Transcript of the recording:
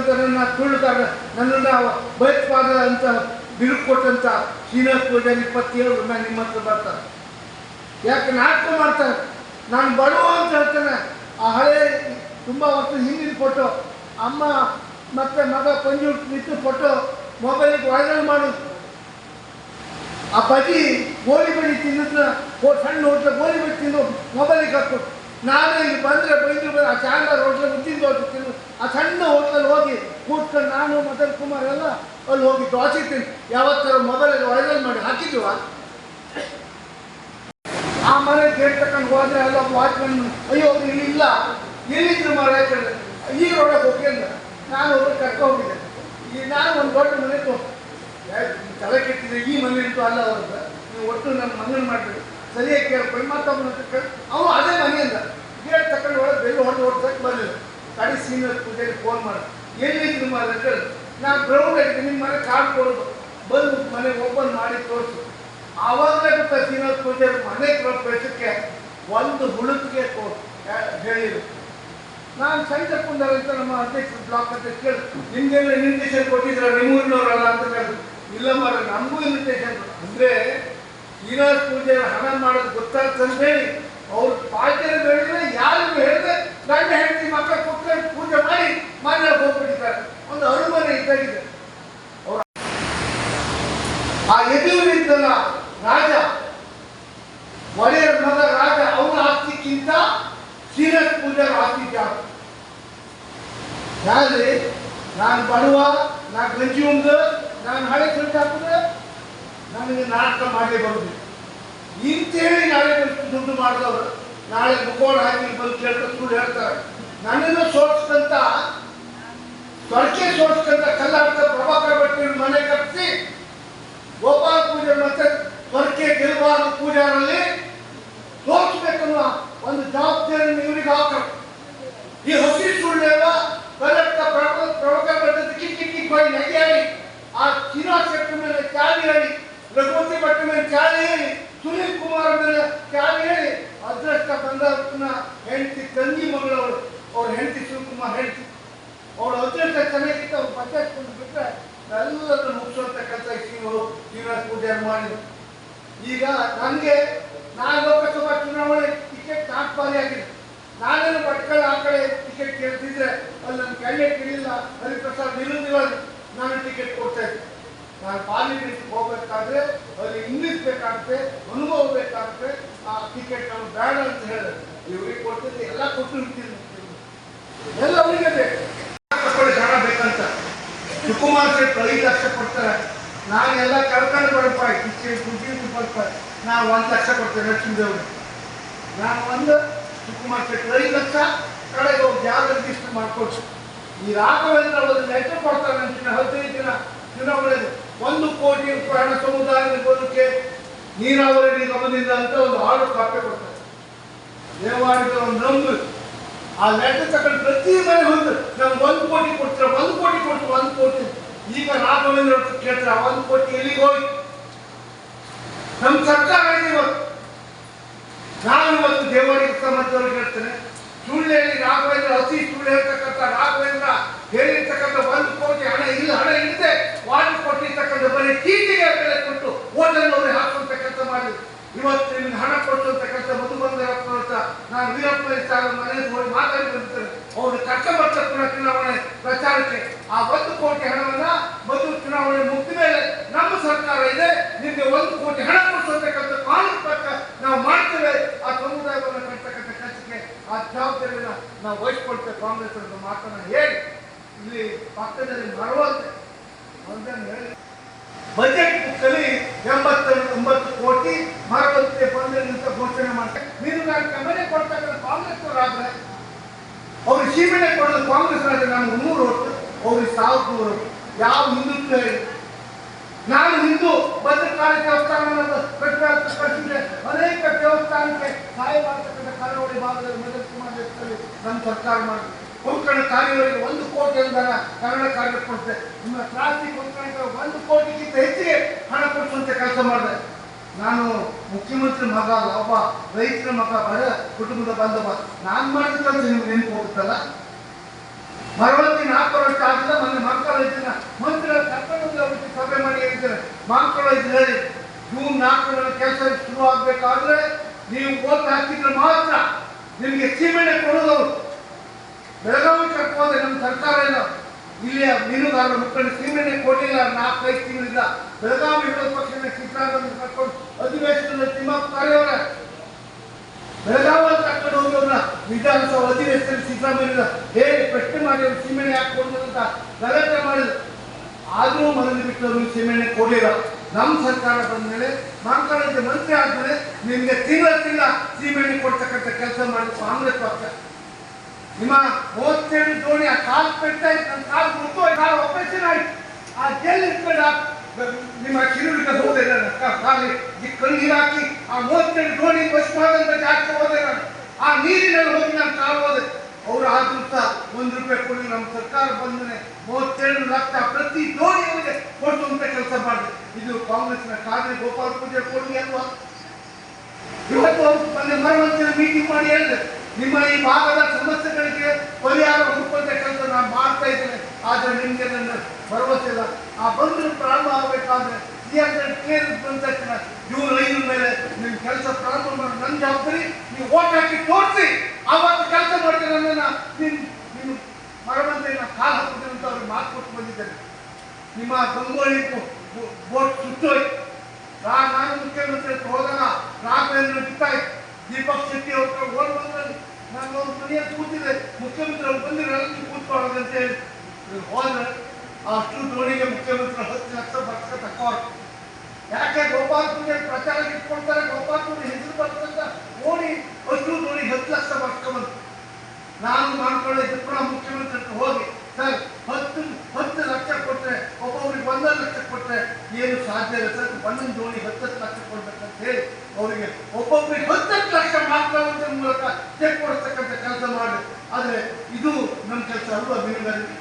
ಅಂತ ನನ್ನ ತುಳಿದಾಗ ನನ್ನನ್ನು ಭಯೋತ್ಪಾದ ಅಂತ ಬಿರುಕು ಕೊಟ್ಟಂತ ಶ್ರೀನಿವಾಸ ಪೂಜಾರಿ ಇಪ್ಪತ್ತೇಳು ನಾನು ನಿಮ್ಮ ಹತ್ರ ಬರ್ತಾರೆ. ಯಾಕೆ ನಾಟಕ ಮಾಡ್ತಾರೆ? ನಾನು ಬಡವ ಅಂತ ಹೇಳ್ತೇನೆ. ಆ ಹಳೆ ತುಂಬ ವರ್ಷ ಹಿಂದಿನ ಫೋಟೋ. ಅಮ್ಮ ಮತ್ತೆ ಮಗ ಪಂಜು ನಿಂತು ಫೋಟೋ. ಮೊಬೈಲಿಗೆ ವೈರಲ್ ಮಾಡು. ಆ ಬಜಿ ಗೋಲಿ ಬಡಿ ತಿನ್ನ ಸಣ್ಣ ಹೋಟ್ಲ ಗೋಲಿ ಬಡಿ ತಿಂದು ಮೊಬೈಲಿಗೆ ಹಾಕು ನಾನೇ ಇಲ್ಲಿ ಬಂದರೆ ಬೈದು ಆ ಚಾಂಡರ್ ಹೋಟ್ಲ ಉದ್ದಿನ ಹೋಗಿ ತಿನ್ನು. ಆ ಸಣ್ಣ ಹೋಟ್ಲಲ್ಲಿ ಹೋಗಿ ಕೂತ್ಕೊಂಡು ನಾನು, ಮದನ್ ಕುಮಾರ್ ಎಲ್ಲ ಅಲ್ಲಿ ಹೋಗಿ ದೋಸೆ ತಿನ್ನು ಯಾವತ್ತರ ಮೊದಲಲ್ಲಿ ವೈರಲ್ ಮಾಡಿ ಹಾಕಿದ್ವ. ಆ ಮನೆ ಗೇಟ್ ಹೋದ್ರೆ ಅಲ್ಲ ವಾಚ್ಮನ್ ಅಯ್ಯೋ ಇಲ್ಲಿ ಇಲ್ಲ. ಎಲ್ಲಿದ್ರು ಮರ ಈಗ ಒಳಗೆ ಹೋಗಿ ಅಂದ. ನಾನು ಹೋಗಿ ಕರ್ಕೊ ಹೋಗಿದ್ದೆ. ಈಗ ನಾನು ಒಂದು ದೊಡ್ಡ ಮನೆ ತಲೆ ಕೆಟ್ಟಿದ್ರೆ ಈ ಮನೆ ಇತ್ತು ಅಲ್ಲ ಅವ್ರದ್ದು. ನೀವು ಒಟ್ಟು ನನ್ನ ಮಗನ ಮಾಡ್ರಿ ಸರಿಯಾಗಿ ಕೇಳ್ಕೊಂಡು ಮತ್ತೊಬ್ಬನ ಅವನು ಅದೇ ಮನೆಯಿಂದ ತಕೊಂಡು ಒಳಗೆ ಬೆಲ್ಲ ಹೊಡೆದು ಹೊಡ್ಸಕ್ಕೆ ಬರಲಿಲ್ಲ ಕಡೆ ಸೀನಿಯರ್ ಪೂಜೆಗೆ ಫೋನ್ ಮಾಡಿ. ಎಲ್ಲಿದ್ರು ಮರ ಅಂತ ಹೇಳಿ ನಾನು ಗ್ರೌಂಡ್ ಐತಿ ನಿಮ್ಮ ಮನೆ ಕಾರ್ಡ್ ಕೊಡೋದು. ಬಂದು ಮನೆ ಓಪನ್ ಮಾಡಿ ತೋರಿಸು. ಆವಾಗಲೇ ಗೊತ್ತ ಸೀನಿಯರ್ ಪೂಜೆಗೆ ಮನೆ ಪ್ರವೇಶಕ್ಕೆ ಒಂದು ಹುಳುಕಿಗೆ ಹೇಳಿದ್ರು ನಾನು ಸಂಜೆ ಕುಂದರ್ ಅಂತ ನಮ್ಮ ಅಧ್ಯಕ್ಷ ಬ್ಲಾಕ್ ಅಂತ ಕೇಳಿ. ನಿಮ್ಗೆಲ್ಲ ಇನ್ವಿಟೇಷನ್ ಕೊಟ್ಟಿದ್ರೆ ನಿಮ್ಮೂರಿನವರಲ್ಲ ಅಂತ ಕೇಳಿದ್ರು ಇಲ್ಲ ಮಾರ ನಮಗೂ ಇನ್ವಿಟೇಷನ್ ಅಂದ್ರೆ ಸೀನಿಯರ್ ಪೂಜೆ ಹಣ ಮಾಡೋದು ಗೊತ್ತಾಗ್ತಂತ ಹೇಳಿ. ಅವ್ರು ಪಾಲ್ಟಿಯಲ್ಲಿ ಹೇಳಿದ್ರೆ ಯಾರಿಗೂ ಹೇಳಿದ್ರೆ ಗಂಡ ಹೆಂಡತಿ ಮಕ್ಕಳ ಕೂತ್ಕೊಂಡು ಪೂಜೆ ಮಾಡಿ ಮನೆಯಲ್ಲಿ ಹೋಗ್ಬಿಟ್ಟಿದ್ದಾರೆ. ಒಂದು ಅನುಮಾನ ಇದ್ದಾಗಿದೆ. ಅವ್ರ ಆ ಎದುರಿದ್ದಲ್ಲ ರಾಜ, ಒಡೆಯರ ಮಗ ರಾಜ, ಅವನ ಆಸ್ತಿಕ್ಕಿಂತ ಶ್ರೀರಸ್ ಪೂಜಾರ ಆಸ್ತಿ ಜಾಸ್ತಿ ಯಾವ್ದು ನಾನು ಬಡವ ನಾ ಗಂಜಿ ಉಂಡು ನಾನು ಹಳೆ ಕಲ್ತು ಹಾಕಿದ್ರೆ ನನಗೆ ನಾಟಕ ಮಾಡಿ ಬರುದು ಇಂತೇಳಿ ನಾಳೆ ದುಡ್ಡು ಮಾಡಿದವರು? ನಾಳೆ ಮುಖವನ್ನು ಹಾಕಿ ಬಂದು ಕೇಳ್ತಾ ಸುಳ್ಳು ಹೇಳ್ತಾರೆ. ನನ್ನನ್ನು ಸೋಲ್ಸ್ಕಂತ ತೊಡಕೆ ಸೋಲ್ಸ್ಕಂತ ಕಲ್ಲಾಡ್ತ ಪ್ರಭಾಕರ್ ಭಟ್ಟಿ ಮನೆ ಕಟ್ಟಿಸಿ ಗೋಪಾಲ ಪೂಜೆ ಮತ್ತೆ ತೊರಕೆ ಗೆಲುವಾದ ಪೂಜಾರಲ್ಲಿ ತೋರಿಸ್ಬೇಕನ್ನುವ ಒಂದು ಜವಾಬ್ದಾರಿಯನ್ನು ಇವರಿಗೆ ಹಾಕರು ಈ ಹಸಿ ಸುಳ್ಳೆಲ್ಲ ಕನ್ನಡ ಪ್ರಮುಖ ಬರ್ತದೆ ಕಿಕ್ಕಿ ಕಿಕ್ಕಿ ಹೋಗಿ ನೆಗೆಯಾಡಿ ಆ ಶ್ರೀನಿವಾಸ ಶೆಟ್ಟಿ ಮೇಲೆ ಚಾಲಿ ಹೇಳಿ ರಘುಪತಿ ಭಟ್ ಮೇಲೆ ಚಾಲಿ ಹೇಳಿ ಸುನೀಲ್ ಕುಮಾರ್ ಮೇಲೆ ಚಾಲಿ ಹೇಳಿ ಅದೃಷ್ಟ ಹೆಂಡತಿ ತಂಗಿ ಮಗಳವಳು ಅವ್ರ ಹೆಂಡತಿ ಶಿವಕುಮಾರ್ ಹೆಂಡತಿ. ಅವಳು ಅತ್ಯಂತ ಚೆನ್ನಾಗಿತ್ತು ಅವ್ರು ಪಂಚಾಯತ್ ಬಿಟ್ಟರೆ ಎಲ್ಲರನ್ನು ಮುಗಿಸುವಂತ ಕೆಲಸ ಶ್ರೀನಿವಾಸ ಪೂಜೆ ಮಾಡಿದ್ರು. ಈಗ ನನಗೆ ನಾನು ಲೋಕಸಭಾ ಚುನಾವಣೆ ಟಿಕೆಟ್ ನಾಲ್ಕು ಆಗಿದೆ. ನಾನೇನು ಭಟ್ಕಳ ಆ ಕಡೆ ಟಿಕೆಟ್ ಕೇಳ್ತಿದ್ರೆ ಅಲ್ಲಿ ನನ್ನ ಕ್ಯಾಂಡಿಡೇಟ್ ಇರಲಿಲ್ಲ ಹರಿಪ್ರಸಾದ್ ನಿಲ್ಲುವುದಿಲ್ಲ ನಾನು ಟಿಕೆಟ್ ಕೊಡ್ತಾ ಇದ್ದೆ. ನಾನು ಪಾರ್ಲಿಮೆಂಟ್ ಹೋಗ್ಬೇಕಾದ್ರೆ ಅಲ್ಲಿ ಇಂಗ್ಲಿಷ್ ಬೇಕಾಗುತ್ತೆ, ಅನುಭವ ಬೇಕಾಗುತ್ತೆ. ಆ ಟಿಕೆಟ್ ನಾನು ಬೇಡ ಅಂತ ಹೇಳಿದೆ ಇವರಿಗೆ ಕೊಡ್ತಿದ್ದೆ, ಎಲ್ಲ ಕೊಟ್ಟು ಎಲ್ಲ ಅವರಿಗೆ ಬೇಕು. ಹಣ ಬೇಕಂತ. ಸುಕುಮಾರ್ ಶೆಟ್ಟಿ ಐದು ಲಕ್ಷ ಕೊಡ್ತಾರೆ. ನಾನು ಎಲ್ಲ ಕಳ್ಕೊಂಡು ಬರಪ್ಪ ಕಿಚ್ಚಿ ಕುಜಿ ಬರಪ್ಪ. ನಾನು ಒಂದು ಲಕ್ಷ ಕೊಡ್ತೇನೆ ಲಕ್ಷ್ಮೀದೇವ್ರಿಗೆ ನಾನು ಒಂದು, ಸುಕುಮಾರ್ ಶೆಟ್ಟಿ ಐದು ಲಕ್ಷ. ಕಡೆಗೆ ಹೋಗಿ ಜಾಗ ರಿಜಿಸ್ಟರ್ ಮಾಡ್ಕೊಡ್ಸು ಈ ರಾಘವೇಂದ್ರ ಅವರು ಲೆಟರ್ ಕೊಡ್ತಾರೆ ನನ್ನ ಹದಿನೈದು ದಿನ ಚುನಾವಣೆಗೆ ಒಂದು ಕೋಟಿ ಹಣ ಸಮುದಾಯ ನಿರ್ಬಂಧಕ್ಕೆ ನೀರಾವರಿ ನಿಗಮದಿಂದ ಅಂತ ಒಂದು ಆರು ಕಾಪಿ ಕೊಡ್ತಾರೆ. ದೇವಾಡಿಗೆ ಒಂದು ನಂಬು. ಆ ಲೆಟರ್ ತಗೊಂಡು ಪ್ರತಿ ಮನೆ ಒಂದು ನಮ್ಗೆ ಒಂದು ಕೋಟಿ ಕೊಡ್ತಾರೆ, ಒಂದು ಕೋಟಿ ಕೊಟ್ಟು ಒಂದು ಕೋಟಿ. ಈಗ ರಾಘವೇಂದ್ರ ಕೇಳ್ತಾರೆ ಒಂದು ಕೋಟಿ ಎಲ್ಲಿಗೆ ಹೋಗಿ? ನಮ್ಮ ಸರ್ಕಾರ ಇವತ್ತು? ನಾನು ಇವತ್ತು ದೇವಾಡಿಗೆ ಸಂಬಂಧದವ್ರಿಗೆ ಹೇಳ್ತೇನೆ. ಚೂಳಿಯಲ್ಲಿ ರಾಘವೇಂದ್ರ, ಅತಿ ಸುಳ್ಳು ಹೇಳ್ತಕ್ಕಂಥ ರಾಘವೇಂದ್ರ ಹೇಳಿರ್ತಕ್ಕಂಥ ಒಂದು ಕೋಟಿ ಹಣ ಇಲ್ಲ ಹಣ ಇಲ್ಲದೆ ವಾರ್ಡ್ ಕೊಟ್ಟಿರ್ತಕ್ಕಂಥ ಬರೀ ಟೀಕೆಗೆ ಬೆಲೆ ಕೊಟ್ಟು ಓಟಲ್ಲಿ ಹಾಕುವಂತ ಕೆಲಸ ಮಾಡಿ ಇವತ್ತು ನಿಮ್ಗೆ ಹಣ ಕೊಟ್ಟಂತ ಕೆಲಸ ಮಧುಬಂಧರಪ್ಪ ಅಂತ ನಾನು ವೀರಪ್ಪ ಮನೆಯಲ್ಲಿ ಹೋಗಿ ಮಾತಾಡಿ ಬಂದಿದ್ದೇನೆ. ಅವರು ಕಷ್ಟಪಟ್ಟ ಪುನಃ ಚುನಾವಣೆ ಪ್ರಚಾರಕ್ಕೆ. ಆ ಒಂದು ಕೋಟಿ ಹಣವನ್ನ ಮಧು ಚುನಾವಣೆ ಮುಗಿದ ಮೇಲೆ ನಮ್ಮ ಸರ್ಕಾರ ಇದೆ. ನಿಮಗೆ ಒಂದು ಕೋಟಿ ಹಣ ಕೊಡಿಸತಕ್ಕಂಥ ಕಾನೂನು ಪಕ್ಕ ನಾವು ಮಾಡ್ತೇವೆ. ಆ ಸಮುದಾಯವನ್ನು ಕಟ್ಟತಕ್ಕಂಥ ಕೆಲಸಕ್ಕೆ ಆ ಜವಾಬ್ದಾರಿಯನ್ನ ನಾವು ವಹಿಸ್ಕೊಳ್ತೇವೆ. ಕಾಂಗ್ರೆಸ್ ಮಾತನ್ನ ಹೇಳಿ. ಇಲ್ಲಿ ಪಕ್ಕದಲ್ಲಿ ಮರವಂತೆ ಬಜೆಟ್ ಬುಕ್ಕಲ್ಲಿ ಎಂಬತ್ತ ಒಂಬತ್ತು ಕೋಟಿ ಮರವಂತೆ ಬಂದಿದೆ ಅಂತ ಘೋಷಣೆ ಮಾಡ್ತಾರೆ. ಮೀನುಗಾರಿಕೆ ಮನೆ ಕೊಡ್ತಕ್ಕಂಥ ಕಾಂಗ್ರೆಸ್ ಆದ್ರೆ ಅವ್ರಿಗೆ ಸೀಮೆನೆ ಕೊಡೋದು ಕಾಂಗ್ರೆಸ್ ಆದ್ರೆ ನಮ್ಗೆ ನೂರು ಓಟು ಅವ್ರಿಗೆ ಸಾವಿರದ ನೂರು ಯಾವ ಹಿಂದುತ್ವ ನಾನು ಹಿಂದೂ ಭದ್ರಕಾಳಿ ದೇವಸ್ಥಾನವನ್ನು ಕಟ್ಟಬೇಕು ಕಟ್ಟಿದ್ರೆ ಅನೇಕ ದೇವಸ್ಥಾನಕ್ಕೆ ಸಹಾಯ ಮಾಡತಕ್ಕಂಥ ಕರಾವಳಿ ಭಾಗದಲ್ಲಿ ಮದರ್ ಕುಮಾರ್ ದೇಶದಲ್ಲಿ ನಮ್ಮ ಸರ್ಕಾರ ಮಾಡಿದೆ. ಕೊಂಕಣ ಕಾರ್ಯವರಿಗೆ ಒಂದು ಕೋಟಿ ಅನುದಾನ ಕನ್ನಡ ಕಾರ್ಯ ಕೊಡ್ತೆ ನಿಮ್ಮ ಕ್ರಾಂತಿ ಕೊಂಕಣಿಗೆ ಒಂದು ಕೋಟಿಗಿಂತ ಹೆಚ್ಚಿಗೆ ಹಣ ಕೊಡಿಸುವಂತೆ ಕೆಲಸ ಮಾಡಿದೆ. ನಾನು ಮುಖ್ಯಮಂತ್ರಿ ಮಗ ಒಬ್ಬ ರೈತರ ಮಗ ಬಡ ಕುಟುಂಬದ ಬಾಂಧವ. ನಾನು ಮಾಡಿದ ಕೆಲಸ ನಿಮ್ಗೆ ನೆನಪು ಹೋಗುತ್ತಲ್ಲ? ಮರವತ್ತಿ ನಾಲ್ಕು ವರ್ಷ ಆಗಿದೆ ಮೊನ್ನೆ ಮಕ್ಕಳ ಇದನ್ನ ಮಂತ್ರಿ ಕರ್ಕೊಂಡು ಸಭೆ ಮಾಡಿ ಹೇಳ್ತಾರೆ ಮಕ್ಕಳು ಇದು ಹೇಳಿ, ಜೂನ್ ನಾಲ್ಕರ ಕೆಲಸ ಶುರು ಆಗ್ಬೇಕಾದ್ರೆ ನೀವು ಓಟ್ ಹಾಕಿದ್ರೆ ಮಾತ್ರ ನಿಮಗೆ ಸೀಮೆಣ್ಣೆ ಕೊಡೋದವರು ಬೆಳಗಾವಿ ಹೋದ್ರೆ ನಮ್ಮ ಸರ್ಕಾರ ಇಲ್ಲ ಇಲ್ಲಿ ಮೀನುಗಾರರ ಮುಖಂಡ ಸೀಮೆಣ್ಣೆ ಕೊಡಲಿಲ್ಲ ನಾಲ್ಕೈದು ತಿಂಗಳಿಂದ ಬೆಳಗಾವಿ ವಿರೋಧ ಪಕ್ಷದ ಸಿದ್ದರಾಮಯ್ಯ ಕರ್ಕೊಂಡು ಅಧಿವೇಶನದಲ್ಲಿ ತಿಮ್ಮಪ್ಪ ಅವರ. ಬೆಳಗಾವಿ ಕರ್ಕೊಂಡು ಹೋಗೋರನ್ನ ವಿಧಾನಸಭಾ ಅಧಿವೇಶನದಲ್ಲಿ ಸಿದ್ದರಾಮಯ್ಯ ಹೇಗೆ ಪ್ರಶ್ನೆ ಮಾಡಿ ಅವರು ಸೀಮೆಣ್ಣೆ ಕೊಡೋದು ಅಂತ ಗಲಾಟೆ ಮಾಡಿದ್ರು. ಆದರೂ ಮನವಿ ಬಿಟ್ಟು ಅವ್ರಿಗೆ ಸೀಮೆಣ್ಣೆ ಕೊಡಲಿಲ್ಲ. ನಮ್ಮ ಸರ್ಕಾರ ಬಂದ ಮೇಲೆ ಮಂತ್ರಿ ಆದ್ಮೇಲೆ ನಿಮಗೆ ತಿಂಗಳ ತಿಂಗಳ ಸೀಮೆಣ್ಣೆ ಕೊಡ್ತಕ್ಕಂಥ ಕೆಲಸ ಮಾಡಿ ಕಾಂಗ್ರೆಸ್ ಪಕ್ಷ. ನಿಮ್ಮ ಮೂವತ್ತೇಳು ದೋಣಿ ಆ ಕಾಲ್ ಪೆಟ್ಟ ನನ್ನ ಕಾಲು ಮುಟ್ಟು ಕಾಲು ಆಪರೇಷನ್ ಆಯ್ತು. ಆ ಜೆಲ್ ಇಟ್ಕೊಂಡು, ನಿಮ್ಮ ಕಿರುಳಿಗೆ ಹೋದೆ ನಾನು ಕಾಲಿ ಈ ಕಣ್ಣೀರು ಹಾಕಿ, ಆ ಮೂವತ್ತೇಳು ಜೋಡಿ ಬಸ್ಮಾದಂತ ಜಾಗಕ್ಕೆ ಹೋದೆ ನಾನು. ಆ ನೀರಿನಲ್ಲಿ ಹೋಗಿ ನಾನು ಕಾಲು ಹೋದೆ. ಅವ್ರು ಆದ್ರೂ ಸಹ ಒಂದು ರೂಪಾಯಿ ಕೊಡಿ ನಮ್ಮ ಸರ್ಕಾರ ಬಂದನೆ ಮೂವತ್ತೆರಡು ಲಕ್ಷ ಪ್ರತಿ ದೋಣಿಯವರಿಗೆ ಕೊಟ್ಟು ಅಂತ ಕೆಲಸ ಮಾಡಿದೆ. ಇದು ಕಾಂಗ್ರೆಸ್ನ ಕಾದ್ರೆ ಗೋಪಾಲ್ ಪೂಜೆ ಕೊಡುಗೆ ಅಲ್ವಾ? ಇವತ್ತು ಮರವಂತಿನ ಮೀಟಿಂಗ್ ಮಾಡಿ ಹೇಳಿದೆ ನಿಮ್ಮ ಈ ಭಾಗದ ಸಮಸ್ಯೆಗಳಿಗೆ ಪರಿಹಾರ ಹುಡುಕುವಂತ ಕೆಲಸ ನಾನು ಮಾಡ್ತಾ ಇದ್ದೇನೆ. ಆದ್ರೆ ನಿಮ್ಗೆ ನನ್ನ ಭರವಸೆ ಇಲ್ಲ. ಆ ಬಂದ್ರು ಪ್ರಾರಂಭ ಆಗಬೇಕಾದ್ರೆ ಬಂದ ತಕ್ಷಣ ಜೂನ್ ಐದು ಮೇಲೆ ನಿಮ್ ಕೆಲಸ ಪ್ರಾರಂಭ ಮಾಡಿ ನನ್ನ ಜವಾಬ್ದಾರಿ. ನೀವು ಓಟ್ ಹಾಕಿ ತೋರಿಸಿ. ಆವತ್ತು ಕೆಲಸ ಮಾಡ್ತೀನಿ ನನ್ನ ನಿಮ್, ನಿಮ್ಮ ನಾನು ಕಾಲು ಹಾಕ್ತೀನಿ ಅಂತ ಅವ್ರಿಗೆ ಮಾತು ಕೊಟ್ಟು ಬಂದಿದ್ದೇನೆ. ನಿಮ್ಮ ಗಂಗೋಳಿ ಬೋಟ್ ಸುತ್ತೋಯ್ತು. ನಾನು ಮುಖ್ಯಮಂತ್ರಿ ಹೋದಾಗ ರಾಘವೇಂದ್ರ ಬಿಟ್ಟಾಯ್ತು ದೀಪಕ್ ಶೆಟ್ಟಿ ಅವ್ರ ಹತ್ರ ಓಡ್ ಬಂದ್ರಲ್ಲಿ ನಾನು ಅವ್ರ ಮನೆಯಲ್ಲಿ ಕೂತಿದ್ದೆ. ಮುಖ್ಯಮಂತ್ರಿ ಬಂದಿರೋ ಅಲ್ಲಿ ಕೂತ್ಕೊಳ್ಳೋದು ಅಂತ ಹೇಳಿ. ಹೋದ್ರೆ ಅಷ್ಟು ದೋಣಿಗೆ ಮುಖ್ಯಮಂತ್ರಿ ಹತ್ತು ಲಕ್ಷ ಬರ್ಸ್ಕ ತಕ್ಕೋರು ಯಾಕೆ ಗೋಪಾಲ್ ಪೂಜೆ ಪ್ರಚಾರ ಇಟ್ಕೊಳ್ತಾರೆ ಗೋಪಾಲ್ ಪೂಜೆ ಹೆಸರು ಬರ್ತಂತ ಓಡಿ ಅಷ್ಟು ದೋಣಿಗೆ ಹತ್ತು ಲಕ್ಷ ಬರ್ಸ್ಕೊಂಬಂತು ನಾನು ಮಾಡ್ಕೊಳ್ಳಿದ್ದು ಕೂಡ ಮುಖ್ಯಮಂತ್ರಿ ಹೋಗಿ, ಸರ್ ಹತ್ತು ಹತ್ತು ಲಕ್ಷ ಕೊಟ್ರೆ ಒಬ್ಬೊಬ್ರಿಗೆ ಒಂದೊಂದು ಲಕ್ಷ ಕೊಟ್ಟರೆ ಏನು ಸಾಧ್ಯ ಇಲ್ಲ. ಸರ್ ಒಂದೊಂದು ದೋಣಿ ಹತ್ತತ್ತು ಲಕ್ಷ ಕೊಡ್ಬೇಕಂತ ಹೇಳಿ ಅವರಿಗೆ ಒಬ್ಬೊಬ್ಬರಿಗೆ ಹತ್ತತ್ತು ಲಕ್ಷ ಮಾತ್ರ ಮೂಲಕ ಚೆಕ್ ಕೊಡಿಸ್ತಕ್ಕಂಥ ಕೆಲಸ ಮಾಡಿ ಆದರೆ ಇದು ನಮ್ಮ ಕೆಲಸ. ಅಲ್ವಾ ಮೀನುಗಾರಿಕೆ